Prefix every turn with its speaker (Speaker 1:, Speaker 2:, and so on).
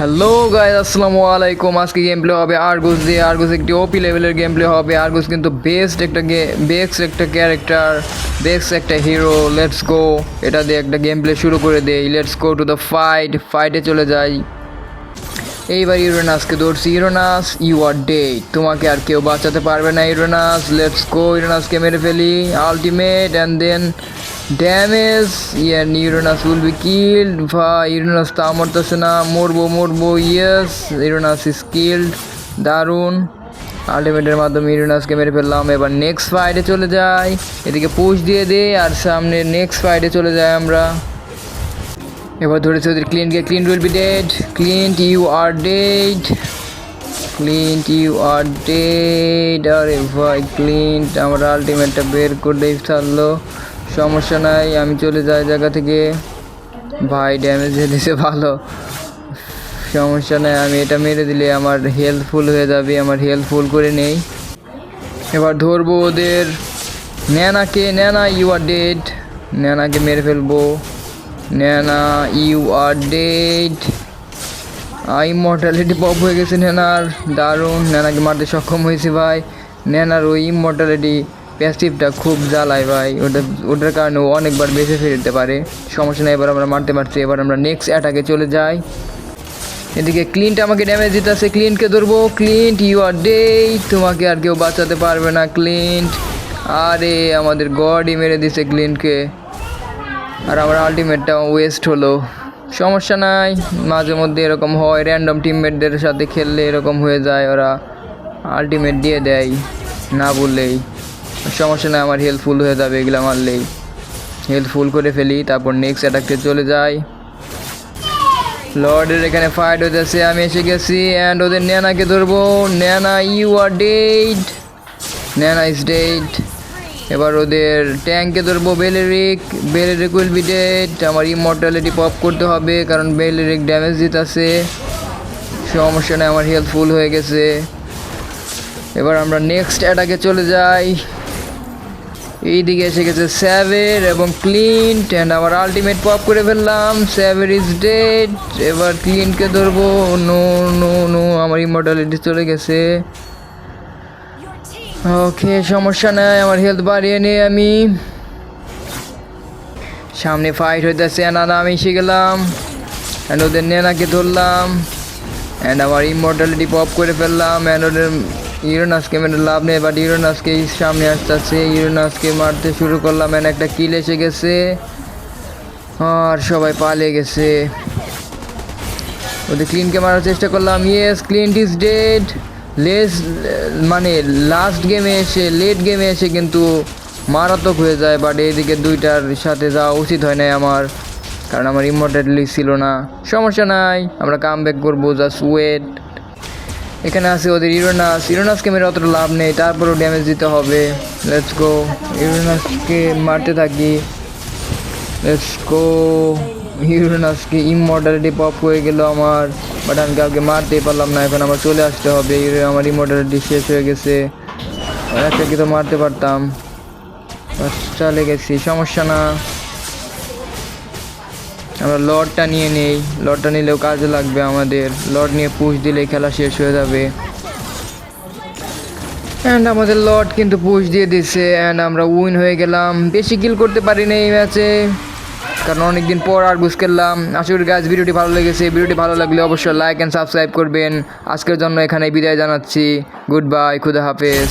Speaker 1: Hello guys আসসালামু আলাইকুম। আজকে গেম প্লে হবে আরগুস দিয়ে। আরগুস একটি ওপি লেভেলের গেম প্লে হবে। আরগুস কিন্তু বেস্ট একটা বেস্ট একটা ক্যারেক্টার বেস্ট একটা হিরো লেটস গো এটা দিয়ে একটা গেম প্লে শুরু করে দেই। Let's go to the fight ফাইটে চলে যাই। এইবার ইউরেনাসকে ধরছি। ইউরেনাস ইউ আর ডে তোমাকে আর কেউ বাঁচাতে পারবে না ইউরেনাস লেটস গো ইউরেনাসকে মেরে ফেলি। Ultimate and then damage yeah Uranus will be killed ভাই ইউরেনাস তা মরতেছে না মরবো মরবো ইয়েস ইউরেনাস ইজ কিল্ড দারুণ আলটিমেটের মাধ্যমে ইউরেনাসকে মেরে ফেললাম। এবার নেক্সট ফাইটে চলে যাই। এদিকে পুশ দিয়ে দে আর সামনে নেক্সট ফাইটে চলে যাই আমরা। এবার ধরেছে ওদের ক্লিনকে Clint will be dead Clint you are dead Clint you are dead আরে ভাই ক্লিন্ট আমার আলটিমেটটা বের করে ছাড়লো। সমস্যা নাই, আমি চলে যাই জায়গা থেকে। ভাই ড্যামেজ দিয়ে দিছে, ভালো। সমস্যা নাই, আমি এটা মেরে দিলে আমার হেলথ ফুল হয়ে যাবে, আমার হেলথ ফুল করে নেই। এবার ধরবো ওদের। ন্যানাকে, ন্যানা ইউ আর ডেড ন্যানাকে মেরে ফেলব। Nana you are dead immortality pop হয়ে গেছে, ন্যানার। দারুণ, ন্যানাকে মারতে সক্ষম হয়েছে, ভাই। ন্যানার ওই ইমর্টালিটি প্যাসিভটা খুব জ্বালায় ভাই। ওটা, ওটার কারণে ও অনেকবার বেঁচে ফিরতে পারে। সমস্যা নেই, এবার আমরা মারতে পারছি। এবার আমরা নেক্সট অ্যাটাকে চলে যাই। এদিকে ক্লিন্ট আমাকে ড্যামেজ দিতে দিতেছে। ক্লিন্টকে ধরবো। ক্লিন্ট ইউ আর ডে তোমাকে আর কেউ বাঁচাতে পারবে না, ক্লিন্ট। আরে, আমাদের গডই মেরে দিছে ক্লিন্টকে আর আমার আলটিমেটটা ওয়েস্ট হলো। সমস্যা নাই। মাঝে মধ্যে এরকম হয়। র্যান্ডম টিমমেটদের সাথে খেললে এরকম হয়ে যায়। ওরা আলটিমেট দিয়ে দেয়। না বললেই। সমস্যা নাই, আমার হেল্প ফুল হয়ে যাবে, এগুলো মারলেই। হেল্প ফুল করে ফেলি, তারপর নেক্সট অ্যাটাকতে চলে যাই। লর্ডের এখানে ফাইট হতেছে আমি এসে গেছি অ্যান্ড ওদের ন্যানাকে ধরবো। Nana you are dead Nana is dead এবার ওদের ট্যাঙ্কে ধরবো Belerick Belerick will be dead আমার ইমর্টালিটি পপ করতে হবে, কারণ বেলেরিক ড্যামেজ দিতেছে। সমস্যা নেই, আমার হেলথ ফুল হয়ে গেছে। এবার আমরা নেক্সট অ্যাটাকে চলে যাই। এইদিকে এসে গেছে স্যাভের এবং ক্লিন্ট অ্যান্ড আমার আলটিমেট পপ করে ফেললাম। স্যাভের ইজ ডেড এবার ক্লিনকে ধরবো। নো নো নো আমার ইমর্টালিটি চলে গেছে। ওকে সমস্যা নাই, আমার হেলথ বাড়িয়ে নিয়ে আমি। সামনে ফাইট হইতেছে, না আমি এসে গেলাম। অ্যান্ড ওদের নেনাকে ধরলাম। অ্যান্ড আমার ইমর্টালিটি পপ করে ফেললাম। অ্যান্ড ওদের ইউরেনাসকে মেরে লাভ নেই বাট ইউরেনাসকে সামনে আসতেছে। ইউরেনাসকে মারতে শুরু করলাম অ্যান্ড একটা কিল এসে গেছে। আর সবাই পালিয়ে গেছে। ওদের ক্লিনকে মারার চেষ্টা করলাম। ইয়েস ক্লিন্ট ইজ ডেড লেস মানে লাস্ট গেমে এসে লেট গেমে এসে কিন্তু মারাত্মক হয়ে যায় বাট এইদিকে দুইটার সাথে যাওয়া উচিত হয় নাই আমার, কারণ আমার ইমোর্টালি ছিল না। সমস্যা নাই, আমরা কাম ব্যাক করব জাস্ট ওয়েট এখানে আছে ওদের ইউরেনাস। ইউরেনাসকে মেরে অতটা লাভ নেই, তারপরেও ড্যামেজ দিতে হবে। লেটস গো ইউরেনাসকে মারতে থাকি। লেটস গো ইউরেনাসকে ইমর্টালিটি পপ হয়ে গেল আমার। বাট আমি কাউকে মারতেই পারলাম না, এখন আমার চলে আসতে হবে। আমার ইমর্টালিটি শেষ হয়ে গেছে। একটা কি তো মারতে পারতাম। চলে গেছি, সমস্যা না। আমরা লর্ডটা নিয়ে নেই। লর্ডটা নিলেও কাজে লাগবে আমাদের। লর্ড নিয়ে পুশ দিলেই খেলা শেষ হয়ে যাবে। অ্যান্ড আমাদের লর্ড কিন্তু পুশ দিয়ে দিছে। অ্যান্ড আমরা উইন হয়ে গেলাম। বেশি কিল করতে পারিনি এই ম্যাচে কারণ অনেকদিন পর আর বুঝ করলাম আশা করি গাছ ভিডিওটি ভালো লেগেছে। ভিডিওটি ভালো লাগলে অবশ্যই লাইক অ্যান্ড সাবস্ক্রাইব করবেন। আজকের জন্য এখানে বিদায় জানাচ্ছি। গুড বাই খুদা হাফেজ।